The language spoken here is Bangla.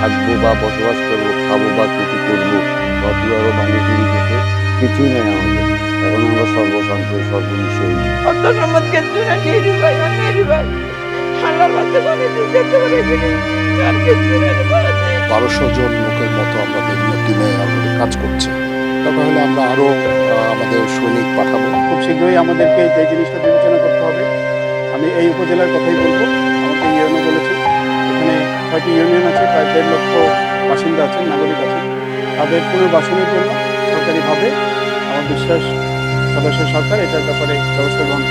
থাকব বা বসবাস করব খাব বা কিছু করব সব আরও কিছুই নেই আমাদের এখন আমরা সর্বশান্ত নেই বারোশো জন লোকের মতো আমরা বিভিন্ন টিমে অলরেডি কাজ করছি। দরকার হলে আমরা আরও আমাদের সৈনিক পাঠাবো। খুব শীঘ্রই আমাদেরকে যে জিনিসটা বিবেচনা করতে হবে উপজেলার কথাই বলব। আমাকে ইউএনও বলেছে। এখানে ছয়টি ইউনিয়ন আছে, প্রায় দেড় লক্ষ বাসিন্দা আছেন, নাগরিক আছেন। তাদের পুনর্বাসনের জন্য সরকারিভাবে আমার বিশ্বাস সদস্য সরকার এটার ব্যাপারে ব্যবস্থা গ্রহণ